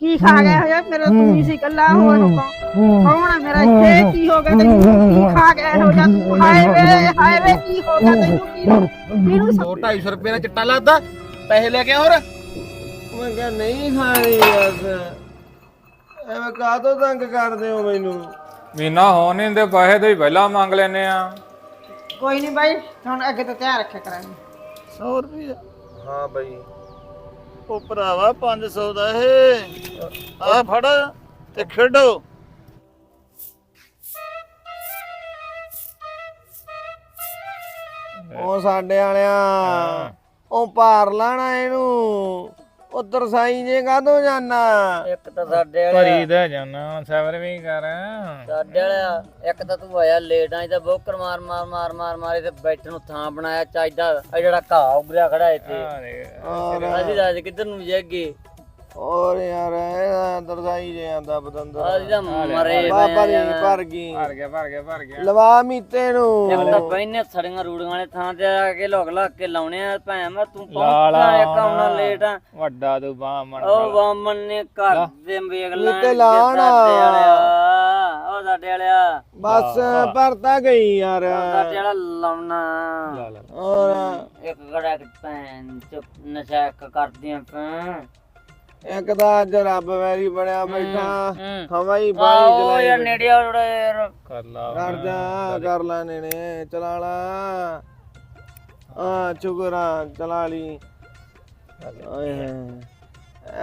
ਕੀ ਖਾ ਗਿਆ ਹੋਇਆ? ਮੇਰਾ ਤੂੰ ਹੀ ਸੀ ਕੱਲਾ ਹੋਰ ਕੌਣ? ਕੌਣ ਆ ਮੇਰਾ? ਇੱਥੇ ਕੀ ਹੋ ਗਿਆ ਤੈਨੂੰ? ਕੀ ਖਾ ਗਿਆ ਹੋ ਜਾ ਤੂੰ ਹਾਏ ਵੇ ਹਾਏ ਵੇ ਕੀ ਹੋ ਗਿਆ ਤੈਨੂੰ? ਕੀ ਇਹਨੂੰ ਦੋ 250 ਰੁਪਏ ਦਾ ਚਿੱਟਾ ਲਾਦਾ ਪੈਸੇ ਲੈ ਕੇ ਹੋਰ। ਮੈਂ ਕਿਹਾ ਨਹੀਂ ਖਾਣੀ ਬਸ ਐਵੇਂ ਕਾਹਤੋਂ ਤੰਗ ਕਰਦੇ ਹੋ ਮੈਨੂੰ? ਮਹੀਨਾ ਹੋਣ ਨਹੀਂ ਦੇ ਪੈਸੇ ਤੇ ਪਹਿਲਾਂ ਮੰਗ ਲੈਨੇ ਆ। ਕੋਈ ਨਹੀਂ ਬਾਈ ਹੁਣ ਅੱਗੇ ਤੋਂ ਧਿਆਨ ਰੱਖਿਆ ਕਰਾਂਗੇ। 100 ਰੁਪਏ ਹਾਂ ਬਈ। ਉਹ ਭਰਾਵਾ 500 ਦਾ ਇਹ। ਆ ਫੜ ਤੇ ਖੇਡੋ। ਉਹ ਸਾਡੇ ਵਾਲਿਆ ਉਹ ਭਾਰ ਲਾਣਾ ਇਹਨੂੰ। ਉਧਰ ਸਾਈ ਜੇ ਕਾਹਤੋਂ ਜਾਣਾ ਇੱਕ ਤਾਂ ਸਾਡੇ ਭਰੀ ਦੇ ਜਾਨਾ ਸਬਰ ਵੀ ਕਰ। ਸਾਡੇ ਵਾਲਾ ਇੱਕ ਤਾਂ ਤੂੰ ਆਇਆ ਲੇਟ ਆਈ ਤਾਂ ਬੋਕਰ ਮਾਰ ਮਾਰ ਮਾਰ ਮਾਰ ਮਾਰੇ ਤੇ ਬੈਠਣ ਨੂੰ ਥਾਂ ਬਣਾਇਆ ਚਾਹੀਦਾ ਇਹ ਜਿਹੜਾ ਘਾਹ ਉਗਰਿਆ ਖੜਾ ਇੱਥੇ। ਔਰ ਅਸੀਂ ਰਾਜ ਕਿੱਧਰ ਨੂੰ ਜਾਗੇ ਔਰ ਯਾਰ ਇਹਦਾ ਅੰਦਰ ਸਾਈ ਜੇ ਆਂਦਾ ਬਤੰਦਰ ਅਸੀਂ ਤਾਂ ਮਰੇ ਬਾਬਾ ਦੀ ਭਰ ਗਈ। ਭਰ ਗਿਆ ਭਰ ਗਿਆ ਭਰ ਗਿਆ। ਲਵਾ ਮੀਤੇ ਨੂੰ। ਇੱਕ ਤਾਂ ਬੈਨੇ ਸੜੀਆਂ ਰੂੜੀਆਂ ਵਾਲੇ ਥਾਂ ਤੇ ਆ ਕੇ ਲੋਕ ਲੱਗ ਕੇ ਲਾਉਣੇ ਆ। ਭੈਣ ਮੈਂ ਤੂੰ ਪਹੁੰਚਾ ਇੱਕ ਆਉਣਾ ਲੇਟ ਆ। ਵੱਡਾ ਤੂੰ ਬਾਮਣ ਉਹ ਵਾਮਨ ਨੇ ਘਰ ਦੇ ਵੇਖ ਲੈ ਨੀਤੇ ਲਾਉਣਾ। ਉਹ ਸਾਡੇ ਵਾਲਿਆ। ਬਸ ਭਰਤਾ ਗਈ ਯਾਰ। ਸਾਡੇ ਵਾਲਾ ਲਾਉਣਾ। ਔਰ ਇੱਕ ਗੜਾ ਭੈਣ ਚੁੱਪ ਨਸ਼ਾ ਇੱਕ ਕਰਦੀਆਂ ਭੈਣ ਇੱਕ ਤਾਂ ਅੱਜ ਰੱਬ ਵੈਰੀ ਬਣਿਆ ਬੈਠਾ। ਹੂੰ। ਹਵਾਈ ਆਓ ਬਾਣੀ ਯਾਰ ਚਲਾਈ ਨੇੜੇ ਆ ਉੜੇ ਯਾਰ ਕਰ ਲਾ ਕਰ ਜਾ ਕਰ ਲੈ ਨੇ ਚਲਾ ਲਾ। ਆ ਚੁਗਰਾ ਚਲਾ ਲਈ। ਓਏ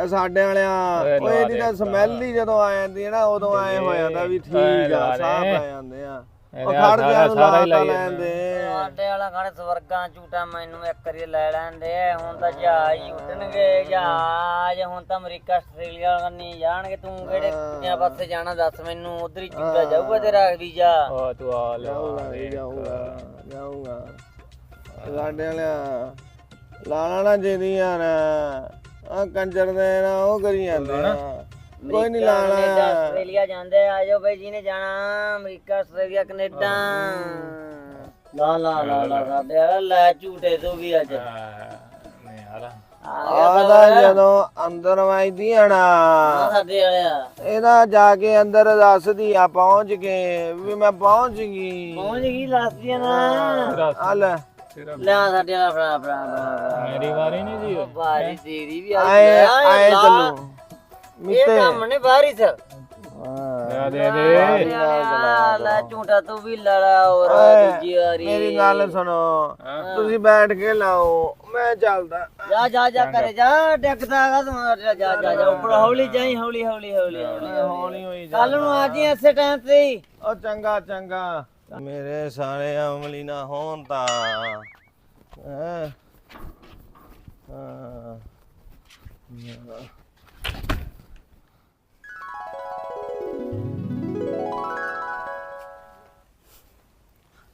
ਇਹ ਸਾਡੇ ਵਾਲਿਆ ਓਏ ਓਏ ਇਹਦੀ ਤਾਂ ਦੇ, ਸਮੈਲ ਹੀ ਜਦੋਂ ਆ ਜਾਂਦੀ ਹੈ ਨਾ ਉਦੋਂ ਐ ਹੋ ਜਾਂਦਾ ਵੀ ਠੀਕ ਆ। ਸਾਹ ਪੈ ਜਾਂਦੇ ਆ। ਉਹ ਇਹਨੇ ਖੜ ਸਾਰਾ- ਜਾ ਨੂੰ ਸਾਰਾ ਹੀ ਲਾ ਲਾਈ ਲੈਂਦੇ ਸਾਡੇ ਵਾਲਾ ਖਾਣੇ ਸਵਰਗਾਂ ਝੂਟਾ ਮੈਨੂੰ ਇੱਕ ਵਾਰੀ ਲੈ ਲੈਂਦੇ ਹੁਣ ਤਾਂ ਜਹਾਜ਼ ਹੀ ਉੱਡਣਗੇ ਜਹਾਜ਼। ਹੁਣ ਤਾਂ ਅਮਰੀਕਾ ਆਸਟ੍ਰੇਲੀਆ ਕਰਨੀ ਜਾਣਗੇ। ਤੂੰ ਕਿਹੜੇ ਕਿੰਨੇ ਪਾਸੇ ਜਾਣਾ ਦੱਸ ਮੈਨੂੰ? ਉਧਰ ਹੀ ਝੂਟਾ ਜਾਊਗਾ ਤੇਰਾ ਵੀਜ਼ਾ। ਉਹ ਤੂੰ ਆ ਲੈ ਜਾਊਗਾ ਜਾਊਗਾ ਸਾਡੇ ਵਾਲਿਆ ਲਾਣਾ ਨਾ ਜਿਹਦੀ ਯਾਰ। ਆ ਕੰਜਰ ਦੇ ਨਾ ਉਹ ਕਰੀ ਜਾਂਦੇ ਆ। ਕੋਈ ਨਹੀਂ ਕੈਨੇਡਾ, ਲਾਣਾ। ਆਸਟ੍ਰੇਲੀਆ ਜਾਂਦੇ ਆ ਜਾਓ ਬਈ ਜੀ ਨੇ ਜਾਣਾ ਅਮਰੀਕਾ ਆਸਟ੍ਰੇਲੀਆ ਕੈਨੇਡਾ। ਲਾ ਲਾ ਲਾ ਲਾ ਸਾਡੇ ਵਾਲਾ ਲੈ ਝੂਟੇ ਤੂੰ ਵੀ ਅੱਜ। ਨਹੀਂ ਯਾਰ ਆਦਾ ਜਦੋਂ ਅੰਦਰ ਵਜਦੀ ਆ ਨਾ। ਆ ਸਾਡੇ ਵਾਲਿਆ। ਇਹਦਾ ਜਾ ਕੇ ਅੰਦਰ ਦੱਸਦੀ ਆ ਪਹੁੰਚ ਕੇ ਵੀ ਮੈਂ ਪਹੁੰਚ ਗਈ। ਪਹੁੰਚ ਗਈ ਦੱਸਦੀ ਨਾ। ਆ ਲੈ। ਲੈ ਆ ਸਾਡੇ ਵਾਲਾ ਫੜਾ ਫੜਾ ਮੇਰੀ ਵਾਰੀ ਨਹੀਂ ਜੀ। ਬਾਰੀ ਤੇਰੀ ਵੀ ਆਏ ਆਏ ਲਾ। ਚੱਲੂ। ਇਹ ਮਿੱਤੇ ਕੰਮ ਨੇ ਬਾਰੀ ਸਰ ਦੇ ਦੇ ਦੇ। ਲੈ ਝੂਟਾ ਤੂੰ ਵੀ ਲੜਾ ਹੋਰ ਓਏ, ਦੂਜੀ ਵਾਰੀ। ਮੇਰੀ ਗੱਲ ਸੁਣੋ। ਤੁਸੀਂ ਬੈਠ ਕੇ ਲਾਓ ਮੈਂ ਚੱਲਦਾ। ਜਾ ਜਾ ਜਾ ਕਰੇ ਜਾ ਡੱਕਦਾ ਹੈਗਾ ਤੂੰ ਜਾ ਜਾ ਜਾ ਜਾ ਉੱਪਰ ਹੌਲੀ ਜਾਈ ਹੌਲੀ ਹੌਲੀ ਹੌਲੀ ਹੌਲੀ ਹੌਲੀ। ਹੋਈ ਜਾ। ਕੱਲ ਨੂੰ ਆ ਜੀ ਇਸੇ ਟਾਈਮ ਤੇ ਹੀ। ਉਹ ਚੰਗਾ ਚੰਗਾ। ਮੇਰੇ ਸਾਰੇ ਅਮਲੀ ਨਾ ਹੋਣ ਤਾਂ। ਹੈਂ। ਹਾਂ।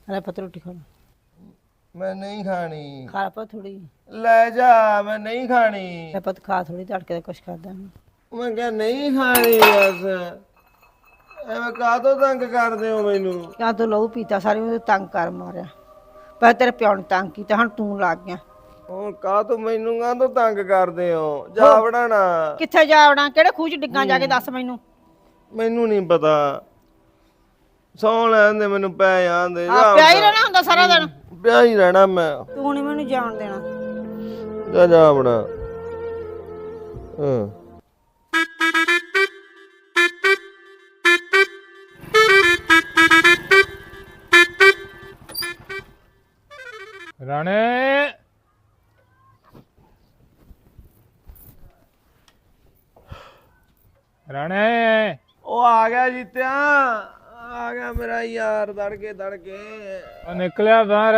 ਅਰੇ ਪਤ ਰੋਟੀ ਖਾ ਮੈਂ ਨਹੀਂ ਖਾਣੀ। ਖਾ ਪਾ ਥੋੜੀ ਲੈ ਜਾ ਮੈਂ ਨਹੀਂ ਖਾਣੀ। ਮੈਂ ਪਤ ਖਾ ਥੋੜੀ ਤੜਕੇ ਦਾ ਕੁਛ ਕਰਦਾ ਮੈਂ ਕਿਹਾ ਨਹੀਂ ਖਾਣੀ ਬਸ। ਐਵੇਂ ਕਾਹਤੋਂ ਤੰਗ ਕਰਦੇ ਹੋ ਮੈਨੂੰ? ਕਿਆ ਤੂੰ ਲਹੂ ਪੀਤਾ ਸਾਰੀ ਉਹ ਤੰਗ ਕਰ ਮਾਰਿਆ। ਪਰ ਤੇਰੇ ਪਿਓ ਨੇ ਤੰਗ ਕੀਤਾ ਹੁਣ ਤੂੰ ਲੱਗ ਗਿਆ। ਹੁਣ ਕਾਹਤੋਂ ਮੈਨੂੰ ਕਾਹਤੋਂ ਤੰਗ ਕਰਦੇ ਹੋ? ਜਾ ਵੜਾਣਾ ਕਿੱਥੇ ਜਾਵਣਾ ਕਿਹੜੇ ਖੂਹ ਚ ਡਿੱਗਾਂ ਜਾ ਕੇ ਦੱਸ ਮੈਨੂੰ। ਮੈਨੂੰ ਨਹੀਂ ਪਤਾ। ਸੌਂ ਲੈਂਦੇ ਮੈਨੂੰ ਪੈ ਜਾਂਦੇ ਆ ਪਿਆ ਹੀ ਰਹਿਣਾ ਹੁੰਦਾ ਸਾਰਾ ਦਿਨ। ਪਿਆ ਹੀ ਰਹਿਣਾ ਮੈਂ। ਤੂੰ ਨਹੀਂ ਮੈਨੂੰ ਜਾਣ ਦੇਣਾ। ਜਾ ਜਾ ਬਣਾ ਹਾਂ। ਰਾਣੇ ਉਹ ਆ ਗਿਆ ਜੀਤਿਆ ਆ ਗਿਆ ਮੇਰਾ ਦੜਕੇ ਦੜਕੇ। ਉਹ ਨਿਕਲਿਆ ਬਾਹਰ।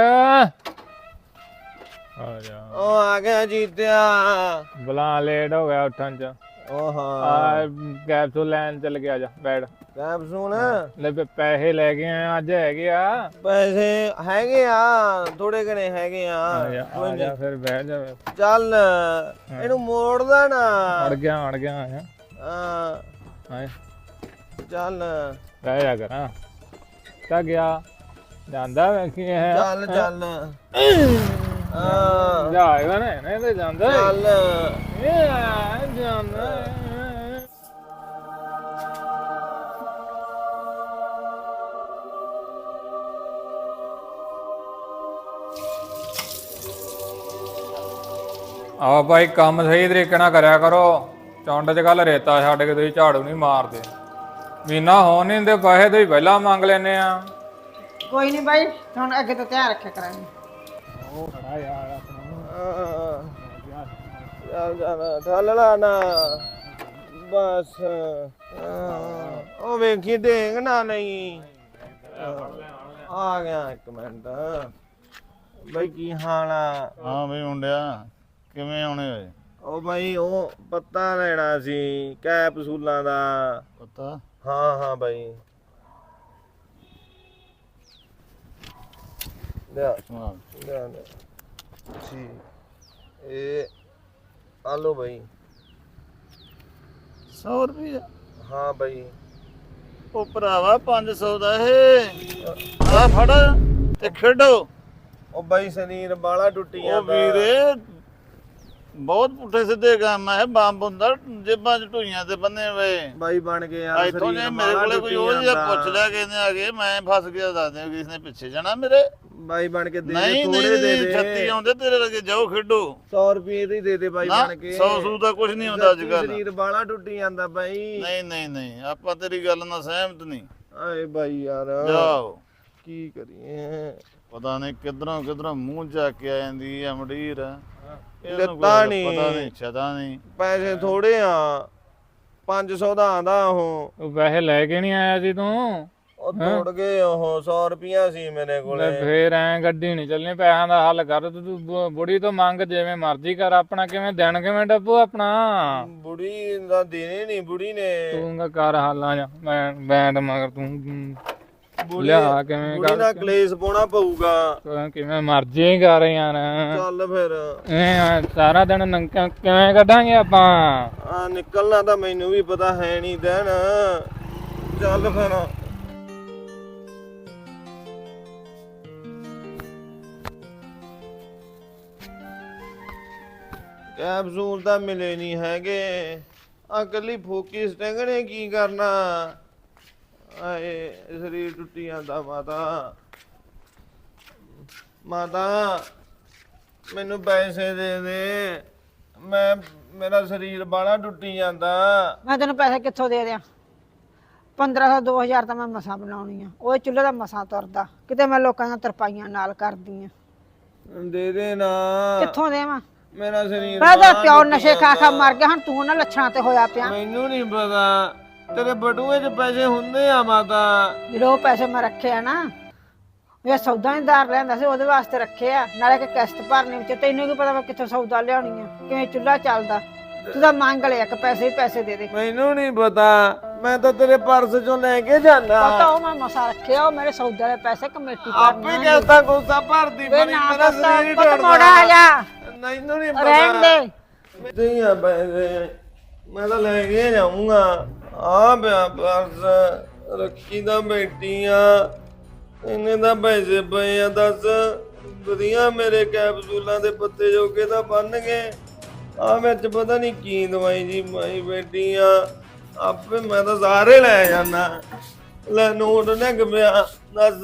ਆ ਜਾ। ਉਹ ਆ ਗਿਆ ਜੀਤਿਆ। ਬਲਾ ਲੇਟ ਹੋ ਗਿਆ ਉੱਠਣ ਚ। ਉਹ ਹਾਂ ਆ ਕੈਪਸੂਲ ਲੈਣ ਚੱਲ ਗਿਆ ਜਾ ਬੈਠ। ਕੈਪਸੂਲ? ਲੈ ਪੈ- ਪੈਸੇ ਲੈ ਕੇ ਆਏ ਅੱਜ ਹੈਗੇ ਆ। ਪੈਸੇ ਹੈਗੇ ਆ ਥੋੜੇ ਘਣੇ ਹੈਗੇ ਆ। ਆ ਜਾ ਆ ਜਾ ਫਿਰ ਬਹਿ ਜਾ ਚੱਲ ਇਹਨੂੰ ਮੋੜਦਾ ਨਾ। ਅੜ ਗਿਆ ਅੜ ਗਿਆ ਆਇਆ। ਹਾਂ। ਚੱਲ। ਬਹਿ ਜਾ ਕਰਾਂ। ਤਾਂ ਗਿਆ। ਜਾਂਦਾ ਵੇਖੀ ਹੈ? ਚੱਲ। ਚੱਲ ਆ ਜਾਏਗਾ ਨਾ ਨਹੀਂ ਤੇ ਜਾਂਦਾ। ਚੱਲ। ਇਹ ਜਾਂਦਾ। ਆ ਭਾਈ ਕੰਮ ਸਹੀ ਤਰੀਕੇ ਨਾਲ ਕਰਿਆ ਕਰੋ। ਚੌਂਡ 'ਚ ਕੱਲ ਰੇਤਾ ਛੱਡ ਕੇ ਤੁਸੀਂ ਝਾੜੂ ਨਹੀਂ ਮਾਰਦੇ। ਮਹੀਨਾ ਹੋਣ ਨਹੀਂ ਦਿੰਦੇ ਪੈਸੇ ਤੁਸੀਂ ਪਹਿਲਾਂ ਮੰਗ ਲੈਨੇ ਆ। ਕੋਈ ਨਹੀਂ ਬਾਈ ਹੁਣ ਅੱਗੇ ਤੋਂ ਧਿਆਨ ਰੱਖਿਆ ਕਰਾਂਗੇ। ਨਾ ਬਸ ਉਹ ਵੇਖੀ ਢੇਂਗ ਨਾ ਨਹੀਂ। ਆ ਗਿਆ ਇੱਕ ਮਿੰਟ। ਬਈ ਕੀ ਹਾਲ ਆ? ਹਾਂ ਬਈ ਮੁੰਡਿਆ ਕਿਵੇਂ ਆਉਣੇ ਹੋਏ? ਉਹ ਬਾਈ ਉਹ ਪੱਤਾ ਲੈਣਾ ਸੀ ਕੈਪਸੂਲਾਂ ਦਾ। ਪਤਾ? ਹਾਂ ਹਾਂ ਬਾਈ। ਲਿਆ। ਹਾਂ। ਲਿਆ ਲਿਆ। ਜੀ। ਇਹ ਆ ਲਓ ਬਾਈ। 100 ਰੁਪਏ ਹਾਂ ਬਾਈ। ਉਹ ਭਰਾਵਾ 500 ਦਾ ਇਹ। ਆ ਫੜ ਤੇ ਖੇਡੋ। ਉਹ ਬਾਈ ਸਰੀਰ ਬਾਲਾ ਟੁੱਟੀ ਉਹ ਜਾਂਦਾ ਵੀਰੇ ਬਹੁਤ ਪੁੱਠੇ ਸਿੱਧੇ ਕੰਮ ਹੈ ਬੰਬ ਹੁੰਦਾ ਜੇਬਾਂ ਚ ਢੂਈਆਂ ਤੇ ਬੰਨੇ ਵੇ ਬਾਈ ਬਣ ਕੇ ਯਾਰ ਇੱਥੋਂ ਜੇ ਮੇਰੇ ਕੋਲੇ ਕੋਈ ਉਹ ਜਿਹਾ। ਪੁੱਛ ਲਿਆ ਕਹਿੰਦੇ ਆ ਕੇ ਮੈਂ ਫਸ ਗਿਆ ਦੱਸ ਦਿਓ ਕਿਸ ਨੇ ਪਿੱਛੇ ਜਾਣਾ ਮੇਰੇ। ਬਾਈ ਬਣ ਕੇ ਦੇ ਦੇ ਥੋੜੇ ਦੇ ਦੇ। 36 ਆਉਂਦੇ ਤੇਰੇ ਲਗੇ ਜਾਓ ਖੇਡੋ। 100 ਰੁਪਏ ਦੇ ਦੇ ਦੇ ਬਾਈ ਬਣ ਕੇ। 100 ਸੂ ਦਾ ਕੁਝ ਨਹੀਂ ਹੁੰਦਾ ਅੱਜ ਕੱਲ ਸਰੀਰ ਬਾਲਾ ਟੁੱਟੀ ਜਾਂਦਾ ਬਾਈ। ਨਹੀਂ ਨਹੀਂ ਨਹੀਂ ਆਪਾਂ ਤੇਰੀ ਗੱਲ ਨਾਲ ਸਹਿਮਤ ਨਹੀਂ। ਆਏ ਬਾਈ ਯਾਰ। ਜਾਓ। ਕੀ ਕਰੀਏ? ਪਤਾ ਨਹੀਂ ਕਿਧਰੋਂ ਕਿਧਰੋਂ ਮੂੰਹ ਜਾ ਕੇ ਆ ਜਾਂਦੀ ਆ ਮਡੀਰ ਨੀ। ਪਤਾ ਨਹੀਂ ਛਦਾ ਨਹੀਂ। ਪੈਸੇ ਥੋੜੇ ਆ 500 ਦਾ ਆਂਦਾ ਉਹ। ਉਹ ਪੈਸੇ ਲੈ ਕੇ ਨਹੀਂ ਆਇਆ ਸੀ ਤੂੰ? ਉਹ ਤੋੜ ਗਏ ਉਹ 100 ਰੁਪਿਆ ਸੀ ਮੇਰੇ ਲੈ ਕੋਲੇ ਫੇਰ ਐ ਗੱਡੀ ਨਹੀਂ ਚੱਲਣੀ ਪੈਸਿਆਂ ਦਾ ਹੱਲ ਕਰ ਤੂੰ ਤੂੰ ਬੁ- ਬੁੜੀ ਤੋਂ ਮੰਗ ਜਿਵੇਂ ਮਰਜ਼ੀ ਕਰ ਆਪਣਾ ਕਿਵੇਂ ਦਿਨ ਕਿਵੇਂ ਡੱਬੂ ਆਪਣਾ? ਬੁੜੀ ਦਾ ਦੇਣੇ ਨਹੀਂ ਬੁੜੀ ਨੇ। ਤੂੰ ਕਾ ਕਰ ਹਾਲਾਂ ਜਾ ਮੈਂ ਬੈਂਡ ਮਗਰ ਤੂੰ ਹਮ, ਲਿਆ ਕਿਵੇਂ ਬੁੜੀ ਨਾਲ ਕਰ ਕਲੇਸ਼ ਪਾਉਣਾ ਪਊਗਾ। ਤੂੰ ਕਿਵੇਂ ਮਰਜ਼ੀ ਕਰ ਯਾਰ। ਚੱਲ ਫਿਰ। ਇਹ ਸਾਰਾ ਦਿਨ ਨੰਗਾ ਕਿਵੇਂ ਕੱਢਾਂਗੇ ਆਪਾਂ? ਆ ਨਿਕਲਣਾ ਤਾਂ ਮੈਨੂੰ ਵੀ ਪਤਾ ਹੈ ਨਹੀਂ ਦਿਨ। ਚੱਲ ਫਿਰ। ਕੈਪਸੂਲ ਤਾਂ ਮਿਲੇ ਨਹੀਂ ਹੈਗੇ। ਆ ਕੱਲੀ ਫੋਕੀ ਕੀ ਕਰਨਾ? ਆਏ ਸਰੀਰ ਟੁੱਟੀ ਜਾਂਦਾ ਮਾਤਾ। ਮਾਤਾ ਮੈਨੂੰ ਪੈਸੇ ਦੇ ਦੇ। ਮੈਂ ਮੇਰਾ ਸਰੀਰ ਬਾਲਾ ਟੁੱਟੀ ਜਾਂਦਾ। ਮੈਂ ਤੈਨੂੰ ਪੈਸੇ ਕਿੱਥੋਂ ਦੇ ਦਿਆਂ? 1500 2000 ਤਾਂ ਮੈਂ ਮਸਾਂ ਬਣਾਉਣੀ ਆ। ਉਹ ਚੁੱਲ੍ਹੇ ਦਾ ਮਸਾਂ ਤੁਰਦਾ। ਕਿਤੇ ਮੈਂ ਲੋਕਾਂ ਦੀਆਂ ਤਰਪਾਈਆਂ ਨਾਲ ਕਰਦੀ ਆ ਦੇ ਦੇ ਨਾ। ਕਿੱਥੋਂ ਦੇਵਾਂ? ਮੇਰਾ ਸਰੀਰ ਪਹਿਲਾਂ ਬਾਹਲਾ ਪਿਓ ਟੁੱਟੀ ਨਸ਼ੇ ਖਾ ਖਾ ਜਾਂਦਾ। ਮਰ ਗਿਆ। ਹੁਣ ਤੂੰ ਉਹਨਾਂ ਲੱਛਣਾਂ ਤੇ ਹੋਇਆ ਪਿਆ। ਮੈਨੂੰ ਨਹੀਂ ਪਤਾ। ਤੇਰੇ ਬਟੂਏ 'ਚ ਪੈਸੇ ਹੁੰਦੇ ਆ ਮਾਤਾ। ਜਿਹੜੇ ਉਹ ਪੈਸੇ ਮੈਂ ਰੱਖੇ ਆ ਨਾ ਇਹ ਸੌਦਾ ਨਹੀਂ ਦਾਰ ਲੈਂਦਾ ਸੀ ਉਹਦੇ ਵਾਸਤੇ ਰੱਖੇ ਆ। ਨਾਲੇ ਕਿ ਕਿਸ਼ਤ ਭਰਨੀ ਵਿੱਚ ਤੈਨੂੰ ਕੀ ਪਤਾ ਮੈਂ ਕਿੱਥੋਂ ਸੌਦਾ ਲਿਆਉਣੀ ਆ ਕਿਵੇਂ ਚੁੱਲ੍ਹਾ ਚੱਲਦਾ। ਤੂੰ ਤਾਂ ਮੰਗ ਲਿਆ ਕਿ ਪੈਸੇ ਹੀ ਪੈਸੇ ਦੇ ਦੇ। ਮੈਨੂੰ ਨਹੀਂ ਪਤਾ ਮੈਂ ਤਾਂ ਤੇਰੇ ਪਰਸ 'ਚੋਂ ਲੈ ਕੇ ਜਾਣਾ ਪਤਾ ਉਹ ਮੈਂ ਮਸਾ ਰੱਖਿਆ ਉਹ ਮੇਰੇ ਸੌਦੇ ਵਾਲੇ ਪੈਸੇ ਕਮੇਟੀ ਆਪੇ ਕਰਨੀ ਕਹਿੰਦਾ ਗੁੱਸਾ ਭਰਦੀ ਵੇ ਬਣੀ ਨਾ ਮੇਰਾ ਪਤਾ ਸਰੀਰ ਪੁੱਤ ਟੁੱਟਦਾ ਮੋੜਾ ਆ ਜਾ। ਮੈਨੂੰ ਨਹੀਂ ਰਹਿਣ ਪਤਾ। ਦੇ। ਨਹੀਂ ਆ ਪੈਸੇ ਮੈਂ ਤਾਂ ਲੈ ਕੇ ਜਾਊਂਗਾ। ਆ ਪਿਆ ਪਰਸ ਰੱਖੀ ਦਾ ਬੈਠੀ ਇਹਨੇ ਤਾਂ ਪੈਸੇ ਪਏ ਆ, ਦੱਸ। ਵਧੀਆ ਮੇਰੇ ਕੈਪਸੂਲਾਂ ਦੇ ਪੱਤੇ ਜੋਗੇ ਤਾਂ ਬਣ ਗਏ ਆ ਵਿੱਚ ਪਤਾ ਨਹੀਂ ਕੀ ਦਵਾਈ ਜੀ ਮਾਈ ਬੈਠੀ ਆਪੇ ਮੈਂ ਤਾਂ ਸਾਰੇ ਲੈ ਜਾਣਾ ਲੈ ਨੋਟ ਨਿਕ ਪਿਆ, ਦੱਸ।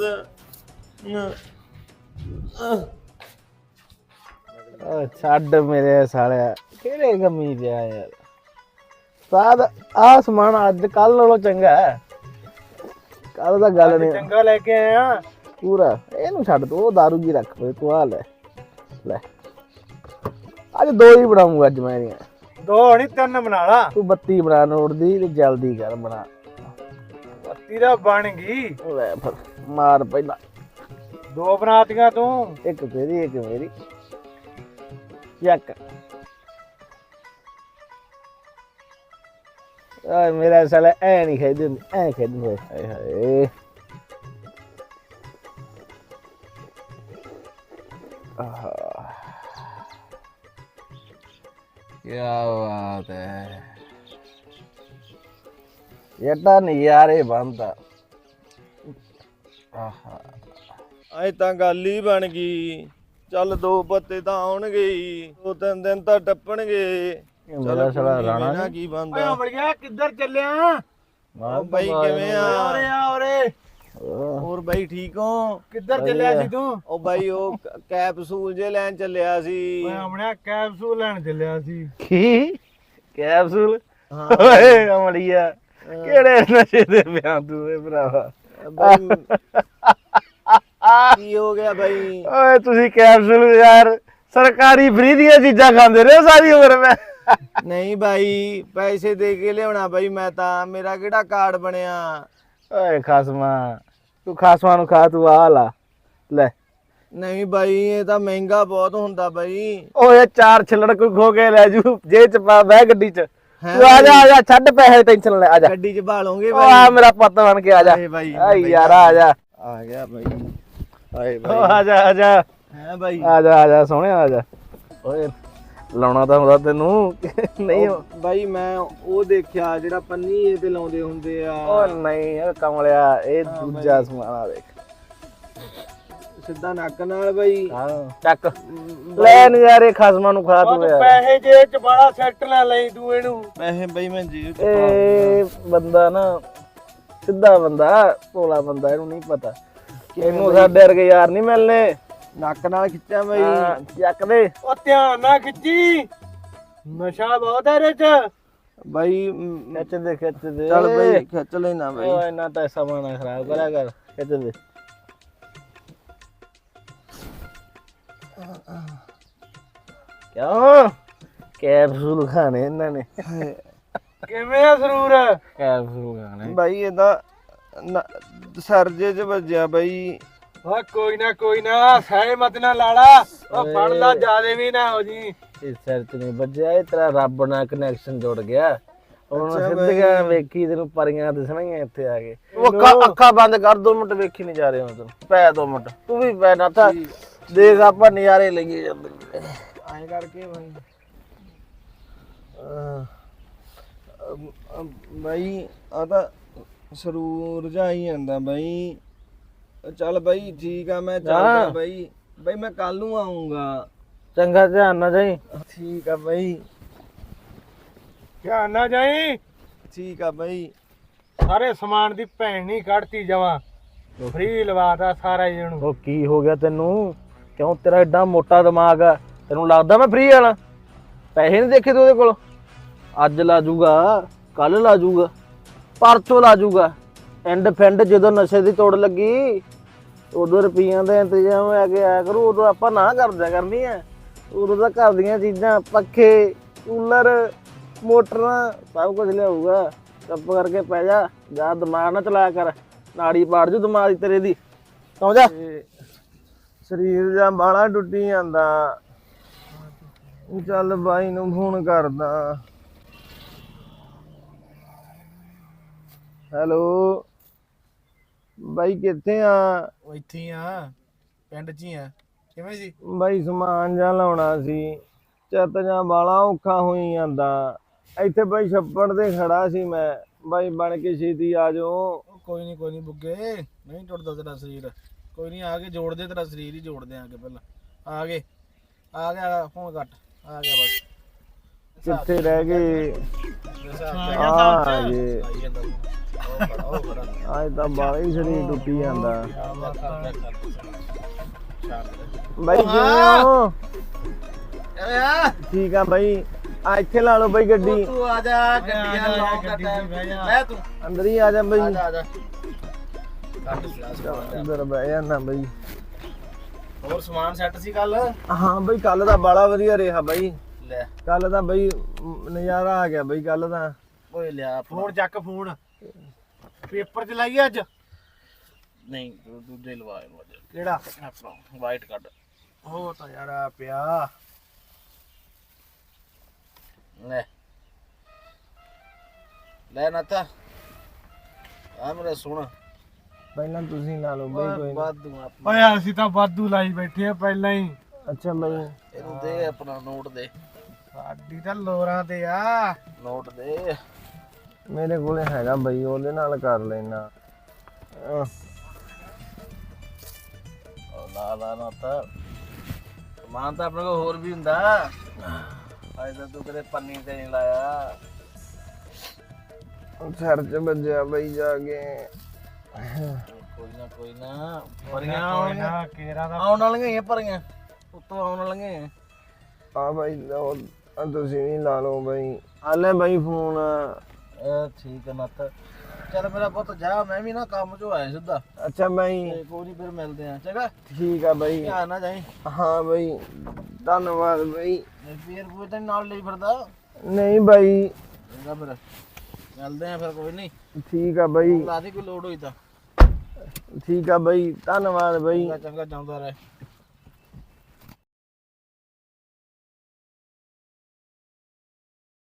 ਓ ਛੱਡ ਮੇਰੇ ਸਾਲਿਆ, ਕਿਹੜੇ ਗਮੀ ਪਿਆ ਯਾਰ? ਸਾਦ ਆ ਸਮਾਨ ਅੱਜ ਕੱਲ ਨਾਲੋਂ ਚੰਗਾ ਹੈ। ਕੱਲ ਦਾ ਗੱਲ ਨਹੀਂ। ਚੰਗਾ ਲੈ ਕੇ ਆਇਆ ਪੂਰਾ। ਇਹਨੂੰ ਛੱਡ ਤੂੰ ਉਹ ਦਾਰੂ ਜੀ ਰੱਖ ਪਏ ਤੂੰ ਆ ਲੈ। ਲੈ। ਅੱਜ ਦੋ ਹੀ ਬਣਾਉਂਗਾ ਅੱਜ ਮੈਂ ਇਹਦੀਆਂ। ਦੋ ਨਹੀਂ ਤਿੰਨ ਬਣਾ ਲਾ। ਤੂੰ ਬੱਤੀ ਬਣਾ ਨੋਟ ਦੀ ਤੇ ਜਲਦੀ ਕਰ ਬਣਾ। ਤੀਰਾ ਬਣ ਗਈ। ਲੈ ਫਿਰ ਮਾਰ ਪਹਿਲਾਂ। ਦੋ ਬਣਾਤੀਆਂ ਤੂੰ। ਇੱਕ ਤੇਰੀ ਇੱਕ ਮੇਰੀ। ਚੱਕ। ਆ ਮੇਰਾ ਸਾਲਾ, ਐ ਨਹੀਂ ਖੇਡਦੇ ਹੁੰਦੇ, ਐ ਖੇਡਦੇ ਹੁੰਦੇ ਹਾਏ ਹਾਏ। ਕੀ ਬਾਤ ਹੈ। ਯਟਾ ਨਜ਼ਾਰੇ ਬੰਦਾ ਆਹਾ। ਅੱਜ ਤਾਂ ਗੱਲ ਹੀ ਬਣ ਗਈ। ਚੱਲ ਦੋ ਪੱਤੇ ਤਾਂ ਆਉਣਗੇ ਹੀ, ਦੋ ਤਿੰਨ ਦਿਨ ਤਾਂ ਟੱਪਣਗੇ। ਮੇਰਾ ਸਾਲਾ ਰਾਣਾ। ਕੀ ਬੰਦਾ? ਬੜਿਆ ਕਿੱਧਰ ਚੱਲਿਆ? ਉਹ ਬਾਈ ਕਿਵੇਂ ਆ। ਆ? ਓਰੇ ਹੋਰ ਬਾਈ ਠੀਕ ਹੋ? ਕਿੱਧਰ ਚੱਲਿਆ ਸੀ ਤੂੰ? ਉਹ ਬਾਈ ਉਹ ਕੈਪਸੂਲ ਜੇ ਲੈਣ ਚੱਲਿਆ ਸੀ। ਮੈਂ ਆਪਣਿਆ ਕੈਪਸੂਲ ਲੈਣ ਚੱਲਿਆ ਸੀ। ਕੀ? ਕੈਪਸੂਲ? ਹਾਂ। ਓਏ ਅਮੜੀਆ ਕਿਹੜੇ ਨਸ਼ੇ ਦੇ ਪਿਆ ਤੂੰ ਇਹ ਭਰਾਵਾ? ਬਾਈ ਕੀ ਹੋ ਗਿਆ ਬਾਈ? ਓਏ ਤੁਸੀਂ ਕੈਪਸੂਲ ਯਾਰ ਸਰਕਾਰੀ ਫ੍ਰੀ ਦੀਆਂ ਚੀਜ਼ਾਂ ਖਾਂਦੇ ਰਹੇ ਹੋ ਸਾਰੀ ਉਮਰ ਮੈਂ। ਨਹੀਂ ਬਾਈ ਪੈਸੇ ਦੇ ਕੇ ਲਿਆਉਣਾ ਬਾਈ ਮੈਂ ਤਾਂ ਮੇਰਾ ਕਿਹੜਾ ਕਾਰਡ ਬਣਿਆ? ਓਏ ਖਾਸਮਾ ਤੂੰ ਖਾਸਮਾ ਨੂੰ ਖਾ ਤੂੰ ਆ ਲਾ ਲੈ। ਨਹੀਂ ਬਾਈ ਇਹ ਤਾਂ ਮਹਿੰਗਾ ਬਹੁਤ ਹੁੰਦਾ ਬਾਈ। ਓਏ ਚਾਰ ਛਿੱਲੜ ਕੋਈ ਖੋ ਕੇ ਲੈ ਜੂ ਜੇ ਚ ਪਾ ਬਹਿ ਗੱਡੀ ਚ। ਤੂੰ ਆ ਜਾ ਆ ਜਾ ਛੱਡ ਪੈਸੇ ਟੈਨਸ਼ਨ ਲੈ ਆ ਜਾ। ਗੱਡੀ 'ਚ ਭਾਲੋਗੇ ਬਾਈ ਆ ਮੇਰਾ ਪੁੱਤ ਬਣ ਕੇ ਆ ਜਾ। ਆਈ ਯਾਰ ਆ ਜਾ। ਆ ਗਿਆ ਬਾਈ। ਆਏ ਬਾਈ। ਆ ਜਾ ਆ ਜਾ। ਹੈ ਬਾਈ। ਆ ਜਾ ਆ ਜਾ ਸੋਹਣਿਆ ਆ ਜਾ। ਓਏ। ਲਾਉਣਾ ਤਾਂ ਹੁੰਦਾ ਤੈਨੂੰ। ਨਹੀਂ ਉਹ ਬਾਈ ਮੈਂ ਉਹ ਦੇਖਿਆ ਜਿਹੜਾ ਪੰਨੀ ਇਹ ਤੇ ਲਾਉਂਦੇ ਹੁੰਦੇ ਆ। ਓ ਨਹੀਂ ਓ ਕਮਲਿਆ ਇਹ ਦੂਜਾ ਸਮਾਨ ਆ ਦੇਖ। ਸਿੱਧਾ ਨੱਕ ਨਾਲ ਬਾਈ। ਹਾਂ ਚੱਕ। ਲੈ ਨਜ਼ਾਰੇ ਖਸਮਾਂ ਨੂੰ ਖਾ ਤੂੰ ਯਾਰ। ਪੈਸੇ ਜੇ ਚ ਬੜਾ ਸੈੱਟ ਨਾ ਲਈ ਤੂੰ ਇਹਨੂੰ। ਪੈਸੇ ਬਾਈ ਮੈਂ ਜੇਬ 'ਚ ਇਹ ਬੰਦਾ ਨਾ ਸਿੱਧਾ ਬੰਦਾ ਭੋਲਾ ਬੰਦਾ ਇਹਨੂੰ ਨਹੀਂ ਪਤਾ। ਇਹਨੂੰ ਸਾਡੇ ਵਰਗੇ ਯਾਰ ਨਹੀਂ ਮਿਲਨੇ। ਨੱਕ ਨਾਲ ਖਿੱਚਿਆ ਬਾਈ। ਹਾਂ, ਚੱਕ ਦੇ। ਉਹ ਧਿਆਨ ਨਾਲ ਖਿੱਚੀ। ਨਸ਼ਾ ਬਹੁਤ ਹੈ ਇਹਦੇ ਚ। ਬਾਈ ਮ, ਖਿੱਚ ਦੇ ਖਿੱਚ ਦੇ। ਚੱਲ ਬਾਈ ਖਿੱਚ ਲੈਣਾ ਬਾਈ। ਓਏ ਨਾ ਤਾਂ ਸਮਾਂ ਨਾ ਖਰਾਬ ਕਰਿਆ ਕਰ। ਖਿੱਚ ਦੇ। ਕਿਉਂ? ਕੈਪਸੂਲ ਖਾਣੇ ਇਹਨਾਂ ਨੇ। ਕਿਵੇਂ ਆ ਸਰੂਰ? ਕੈਪਸੂਲ ਖਾਣੇ। ਬਾਈ ਇਹਦਾ ਸਰਜੇ 'ਚ ਵੱਜਿਆ ਬਾਈ। ਵਾ ਕੋਈ ਨਾ ਕੋਈ ਨਾ ਸਹਿਮਤ ਨਾ ਲਾਲਾ। ਉਹ ਫੜ ਲਾ ਜਿਆਦੇ ਵੀ ਨਾ ਹੋ ਜੀ। ਇਸ ਸਿਰ ਚ ਨਹੀਂ ਵੱਜਿਆ ਇਹ ਤੇਰਾ ਰੱਬ ਨਾਲ ਕਨੈਕਸ਼ਨ ਜੁੜ ਗਿਆ। ਹੁਣ ਸਿੱਧੀਆਂ ਵੇਖੀ ਤੈਨੂੰ ਪਰੀਆਂ ਦਿਸਣਗੀਆਂ ਇੱਥੇ ਆ ਕੇ। ਉਹ ਅੱਖਾਂ ਬੰਦ ਕਰ ਦੋ ਮਿੰਟ ਵੇਖੀ ਨਹੀਂ ਜਾ ਰਹੇ ਹੁਣ ਤੂੰ ਪੈ ਦੋ ਮਿੰਟ ਤੂੰ ਵੀ ਪੈ ਨਾ ਤਾਂ ਦੇਖ ਆਪਾਂ ਨਜ਼ਾਰੇ ਲਈਏ ਜਾਂਦੇ ਐਂ ਕਰਕੇ ਅਮ, ਬਾਈ ਆ ਤਾਂ ਸਰੂਰ ਜਾ ਹੀ ਜਾਂਦਾ ਬਾਈ। ਚੱਲ ਬਾਈ ਠੀਕ ਆ ਮੈਂ ਚੱਲਦਾ ਹਾਂ। ਬਾਈ। ਬਾਈ ਮੈਂ ਕੱਲ ਨੂੰ ਆਉਂਗਾ ਚੰਗਾ ਧਿਆਨ ਨਾਲ ਜਾਈ। ਠੀਕ ਆ ਬਾਈ। ਧਿਆਨ ਨਾ ਜਾਈ। ਠੀਕ ਆ ਬਾਈ। ਸਾਰੇ ਸਮਾਨ ਦੀ ਭੈਣ ਨਹੀਂ ਕੱਢਤੀ ਜਵਾ ਫ੍ਰੀ ਲਵਾਤਾ ਸਾਰਾ ਹੀ ਇਹਨੂੰ। ਉਹ ਕੀ ਹੋ ਗਿਆ ਤੈਨੂੰ? ਕਿਉਂ ਤੇਰਾ ਐਡਾ ਮੋਟਾ ਦਿਮਾਗ ਆ? ਤੈਨੂੰ ਲੱਗਦਾ ਮੈਂ ਫ੍ਰੀ ਵਾਲਾ ਪੈਸੇ ਨਹੀਂ ਦੇਖੇ ਤੂੰ ਉਹਦੇ ਕੋਲ? ਅੱਜ ਲਾ ਜੂਗਾ ਕੱਲ ਲਾ ਜੂਗਾ ਪਰਸੋਂ ਲਾ ਜੂਗਾ ਐਂਡ ਫੈਂਡ ਜਦੋਂ ਨਸ਼ੇ ਦੀ ਤੋੜ ਲੱਗੀ, ਉਦੋਂ ਰੁਪਈਆਂ ਦਾ ਇੰਤਜ਼ਾਮ ਹੋਇਆ ਕੇ ਆਇਆ ਕਰੂ, ਉਦੋਂ ਆਪਾਂ ਨਾ ਕਰਦਿਆ ਕਰਨੀ ਆ। ਉਦੋਂ ਤਾਂ ਘਰ ਦੀਆਂ ਚੀਜ਼ਾਂ, ਪੱਖੇ, ਕੂਲਰ, ਮੋਟਰਾਂ, ਸਭ ਕੁਝ ਲਿਆਊਗਾ। ਚੁੱਪ ਕਰਕੇ ਪੈ ਜਾ ਜਾ ਦਿਮਾਗ ਨਾ ਚਲਾਇਆ ਕਰ, ਨਾੜੀ ਪਾੜ ਜੂ ਦਿਮਾਗ ਤੇਰੇ ਦੀ। ਸੌਂ ਜਾ। ਸਰੀਰ ਜਾਂ ਬਾਲਾ ਟੁੱਟੀ ਜਾਂਦਾ। ਚੱਲ ਬਾਈ ਨੂੰ ਫੋਨ ਕਰਦਾ। ਹੈਲੋ। ਬਾਈ ਕਿੱਥੇ ਆ? ਉਹ ਇੱਥੇ ਆ ਪਿੰਡ 'ਚ ਹੀ ਆ। ਕਿਵੇਂ ਸੀ? ਬਾਈ ਸਮਾਨ ਜਾਂ ਲਾਉਣਾ ਸੀ ਚੱਤ ਜਾਂ ਬਾਲਾ ਔਖਾ ਹੋਈ ਜਾਂਦਾ। ਇੱਥੇ ਬਾਈ ਛੱਪੜ ਤੇ ਖੜਾ ਸੀ ਮੈਂ ਬਾਈ ਬਣ ਕੇ ਛੇਤੀ ਆ ਜਾਓ। ਕੋਈ ਨਹੀਂ ਕੋਈ ਨਹੀਂ ਬੁੱਗੇ ਨਹੀਂ ਟੁੱਟਦਾ ਤੇਰਾ ਸਰੀਰ। ਕੋਈ ਨਹੀਂ ਆ ਕੇ ਜੋੜ ਦੇ ਤੇਰਾ ਸਰੀਰ ਹੀ ਜੋੜ ਦੇ ਆ ਕੇ ਪਹਿਲਾਂ। ਆ ਗਏ ਆ ਗਿਆ ਫੋਨ ਕੱਟ ਆ ਗਿਆ ਬਸ। ਕਿੱਥੇ ਰਹਿ ਗਏ? ਆ ਗਏ। ਅੱਜ ਤਾਂ ਬਾਲਾ ਹੀ ਸਰੀਰ ਟੁੱਟੀ ਜਾਂਦਾ। ਬਾਈ ਕਿਵੇਂ ਹੋ? ਠੀਕ ਆ ਬਾਈ। ਆ ਇੱਥੇ ਲਾ ਲਓ ਬਾਈ ਗੱਡੀ। ਤੂੰ ਆ ਜਾ ਗੱਡੀਆਂ ਲਾਉਂ ਦਾ ਟਾਈਮ ਮੈਂ ਤੂੰ ਅੰਦਰ ਹੀ ਆ ਜਾ ਬਾਈ। ਆ ਜਾ ਕੱਟ ਫਲਾਸ ਅੰਦਰ ਬਹਿ ਜਾਣਾ ਬਾਈ। ਹੋਰ ਸਮਾਨ ਸੈੱਟ ਸੀ ਕੱਲ? ਹਾਂ ਬਾਈ ਕੱਲ ਦਾ ਬਾਲਾ ਵਧੀਆ ਰਿਹਾ ਬਾਈ। ਲੈ। ਕੱਲ ਦਾ ਬਾਈ ਨਜ਼ਾਰਾ ਆ ਗਿਆ ਬਾਈ ਕੱਲ ਦਾ। ਓਏ ਲਿਆ ਫੋਨ ਚੱਕ ਫੋਨ ਪੇਪਰ ਚ ਲਾਈ ਅੱਜ? ਨਹੀਂ ਦੂ- ਦੂਜੇ ਲਵਾ ਇਹਨੂੰ ਅੱਜ। ਕਿਹੜਾ? ਆਪਣਾ ਵਾਈਟ ਕੱਢ ਉਹ ਤਾਂ ਯਾਰ ਆ ਪਿਆ। ਲੈ। ਲੈ ਨਾ ਤਾ ਆ ਮੇਰਾ ਸੋਹਣਾ। ਪਹਿਲਾਂ ਤੁਸੀਂ ਲਾ ਲਓ ਬਾਈ ਕੋਈ ਨਾ। ਵਾਧੂ ਆਪ ਓਏ ਅਸੀਂ ਤਾਂ ਵਾਧੂ ਲਾਈ ਬੈਠੇ ਆ ਪਹਿਲਾਂ ਹੀ। ਅੱਛਾ ਬਾਈ। ਇਹਨੂੰ ਦੇ ਆਪਣਾ ਨੋਟ ਦੇ। ਸਾਡੀ ਤਾਂ ਲੋਰਾਂ ਤੇ ਆ। ਨੋਟ ਦੇ। ਮੇਰੇ ਕੋਲੇ ਹੈਗਾ ਬਾਈ ਉਹਦੇ ਨਾਲ ਕਰ ਲੈਣਾ ਉਹ ਲਾ ਲਾ ਨਾ ਤਾ ਸਮਾਨ ਤਾਂ ਆਪਣੇ ਕੋਲ ਹੋਰ ਵੀ ਹੁੰਦਾ। ਅੱਜ ਤਾਂ ਤੂੰ ਕਦੇ ਪੰਨੀ ਤੇ ਨਹੀਂ ਲਾਇਆ। ਸਿਰ ਚ ਵੱਜਿਆ ਬਾਈ ਜਾ ਕੇ। ਕੋਈ ਨਾ ਕੋਈ ਨਾ। ਪਰੀਆਂ ਆਉਣਗੀਆਂ। ਕੇਰਾ ਦਾ ਆਉਣ ਵਾਲੀਆਂ ਹੀ ਆ ਪਰੀਆਂ। ਉੱਤੋਂ ਆਉਣ ਵਾਲੀਆਂ ਹੀ ਆ। ਆ ਬਾਈ ਤੁਸੀਂ ਵੀ ਲਾ ਲਓ ਬਾਈ। ਆ ਲੈ ਬਾਈ ਫੋਨ। ਠੀਕ ਹੈ ਨੱਤ। ਚੱਲ ਮੇਰਾ ਪੁੱਤ ਜਾ ਮੈਂ ਵੀ ਨਾ ਕੰਮ ਚੋਂ ਆਇਆ ਸਿੱਧਾ। ਅੱਛਾ ਬਾਈ ਤੇ ਕੋਈ ਫਿਰ ਮਿਲਦੇ ਆ ਚੰਗਾ? ਠੀਕ ਆ ਬਾਈ। ਧਿਆਨ ਨਾ ਜਾਈ। ਹਾਂ ਬਾਈ ਧੰਨਵਾਦ ਬਾਈ। ਫੇਰ ਕੋਈ ਤਾਂ ਨਾਲ ਲਈ ਫਿਰਦਾ। ਨਹੀਂ ਬਾਈ। ਚੰਗਾ ਫਿਰ ਮਿਲਦੇ ਆ ਫਿਰ ਕੋਈ ਨਹੀਂ ਠੀਕ ਆ ਬਾਈ। ਲਾ ਦੇ ਕੋਈ ਲੋੜ ਹੋਈ ਤਾਂ। ਠੀਕ ਆ ਬਾਈ ਧੰਨਵਾਦ ਬਾਈ। ਚੰਗਾ ਚੰਗਾ ਜਾਂਦਾ ਰਹੇ।